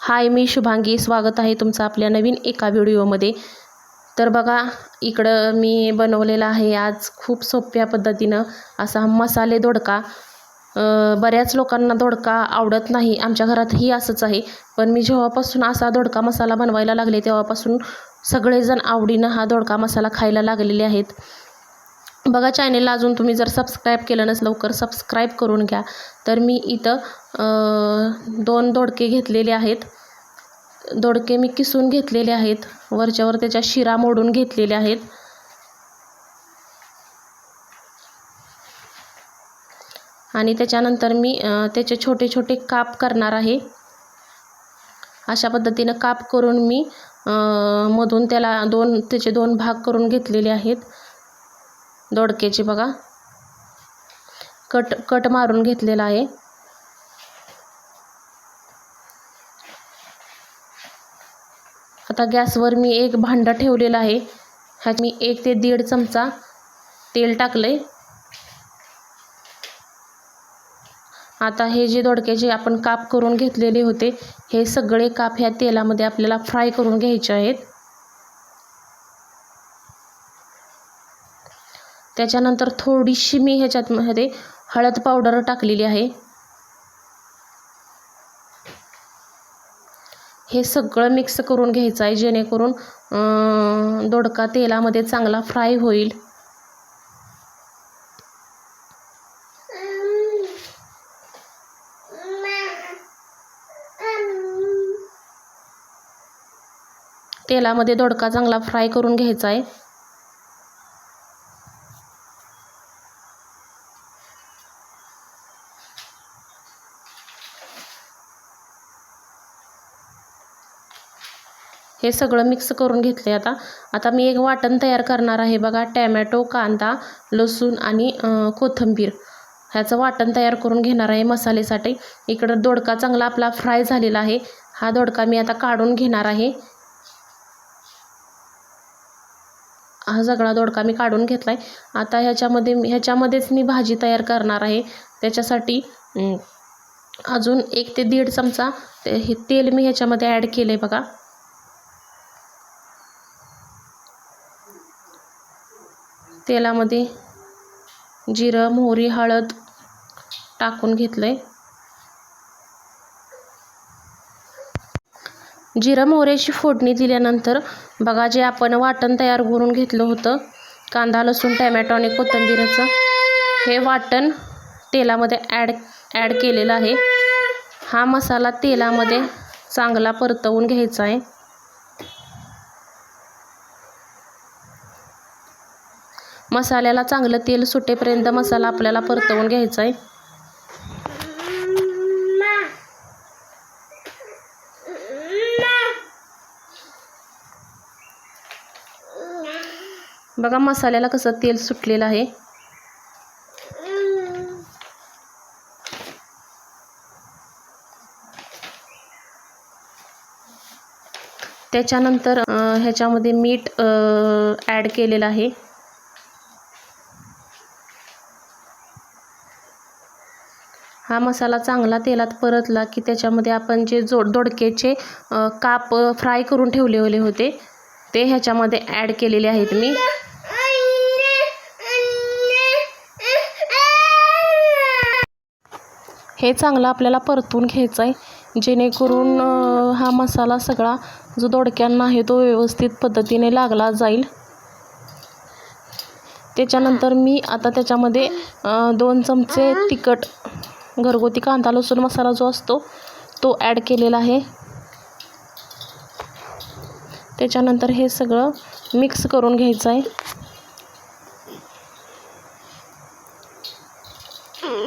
हाय मी शुभांगी. स्वागत आहे तुमचं आपल्या नवीन एका व्हिडिओमध्ये. तर बघा इकडं मी बनवलेला आहे आज खूप सोप्या पद्धतीनं असा मसाले दोडका. बऱ्याच लोकांना दोडका आवडत नाही. आमच्या घरातही असंच आहे. पण मी जेव्हापासून असा दोडका मसाला बनवायला लागले तेव्हापासून सगळेजण आवडीनं हा दोडका मसाला खायला लागलेले आहेत. बघा चॅनेलला अजून तुम्ही जर सबस्क्राईब केलं नस लवकर सबस्क्राईब करून घ्या. तर मी इथं दोन दोडके घेतलेले आहेत. दोडके मी किसून घेतलेले आहेत. वरच्यावर त्याच्या शिरा मोडून घेतलेल्या आहेत. आणि त्याच्यानंतर मी त्याचे छोटे छोटे काप करणार आहे. अशा पद्धतीनं काप करून मी मधून त्याला दोन त्याचे दोन भाग करून घेतलेले आहेत. दोडकेची बघा. कट कट मारून घेतलेला आहे. आता गॅसवर मी एक भांडं ठेवलेलं आहे. ह्यात मी एक ते दीड चमचा तेल टाकलंय. आता हे जे दोडक्याचे आपण काप करून घेतलेले होते हे सगळे काप ह्या तेलामध्ये आपल्याला फ्राय करून घ्यायचे आहेत. त्याच्यानंतर थोडीशी मी ह्याच्यात मध्ये हळद पावडर टाकलेली आहे. हे सगळं मिक्स करून घ्यायचं आहे जेणेकरून दोडका तेलामध्ये चांगला फ्राय होईल. तेलामध्ये दोडका चांगला फ्राय करून घ्यायचा आहे. हे सगळं मिक्स करून घेतले आता. आता मी एक वाटण तयार करणार आहे बघा. टॅमॅटो कांदा लसूण आणि कोथिंबीर. ह्याचं वाटण तयार करून घेणार आहे मसालेसाठी इकडं दोडका चांगला आपला फ्राय झालेला आहे. हा दोडका मी आता काढून घेणार आहे. हा सगळा दोडका मी काढून घेतला आहे आता ह्याच्यामध्ये ह्याच्यामध्येच मी भाजी तयार करणार आहे. त्याच्यासाठी अजून एक ते दीड चमचा ते- हे तेल मी ह्याच्यामध्ये ॲड केलं आहे बघा. तेलामध्ये जिरं मोहरी हळद टाकून घेतलं आहे जिरं मोहऱ्याची फोडणी दिल्यानंतर बघा जे आपण वाटण तयार करून घेतलं होतं कांदा लसूण टॅमॅटो आणि कोथिंबीरचं हे वाटण तेलामध्ये ॲड ॲड केलेलं आहे. हा मसाला तेलामध्ये चांगला परतवून घ्यायचा आहे. मसाल्याला चांगलं तेल सुटेपर्यंत मसाला आपल्याला परतवून घ्यायचा आहे. बघा मसाल्याला कसं तेल सुटलेलं आहे. त्याच्यानंतर ह्याच्यामध्ये मीठ ॲड केलेलं आहे. हा मसाला चांगला तेलात परतला की त्याच्यामध्ये आपण जे जो दोडक्याचे काप फ्राय करून ठेवलेले होते ते ह्याच्यामध्ये ॲड केलेले आहेत मी. हे चांगलं आपल्याला परतून घ्यायचं आहे. जेणेकरून हा मसाला सगळा जो दोडक्यांना आहे तो व्यवस्थित पद्धतीने लागला जाईल. त्याच्यानंतर मी आता त्याच्यामध्ये दोन चमचे तिखट घरगुती कांदा लसूण मसाला जो असतो तो ॲड केलेला आहे. त्याच्यानंतर हे सगळं मिक्स करून घ्यायचं आहे.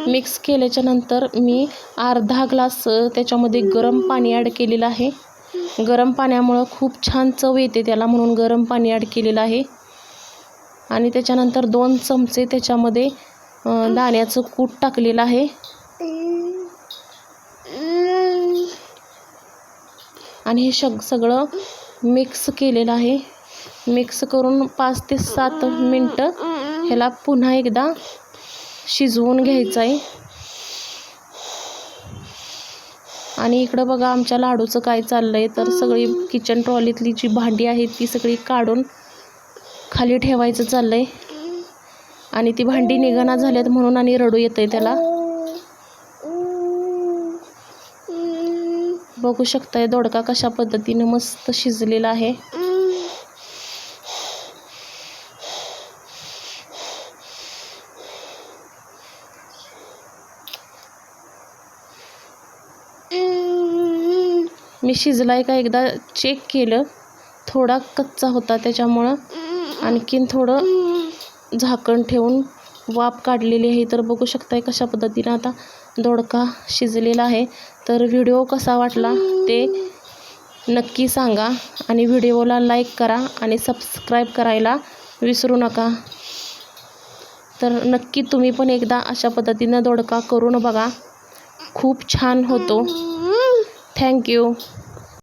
मिक्स केल्याच्यानंतर मी अर्धा ग्लास त्याच्यामध्ये गरम पाणी ॲड केलेलं आहे. गरम पाण्यामुळं खूप छान चव येते त्याला म्हणून गरम पाणी ॲड केलेलं आहे. आणि त्याच्यानंतर दोन चमचे त्याच्यामध्ये दाण्याचं कूट टाकलेलं आहे. आणि हे शग सगळं मिक्स केलेलं आहे. मिक्स करून पाच ते सात मिनटं ह्याला पुन्हा एकदा शिजवून घ्यायचं आहे. आणि इकडं बघा आमच्या लाडूचं काय चाललं आहे तर सगळी किचन ट्रॉलीतली जी भांडी आहेत ती सगळी काढून खाली ठेवायचं चाललं आहे आणि ती भांडी निघाना झाल्यात म्हणून आणि रडू येतं आहे त्याला. बघू शकताय दोडका कशा पद्धतीने मस्त शिजलेला आहे. मी शिजलाय का एकदा चेक केलं. थोडा कच्चा होता त्याच्यामुळं. आणखीन थोडं झाकण ठेवून वाफ काढलेली आहे. तर बघू शकताय कशा पद्धतीनं आता दोडका शिजलेला आहे. तर व्हिडिओ कसा वाटला ते नक्की सांगा आणि व्हिडिओला लाईक करा आणि सबस्क्राईब करायला विसरू नका. तर नक्की तुम्ही पण एकदा अशा पद्धतीनं दोडका करून बघा. खूप छान होतो. थँक्यू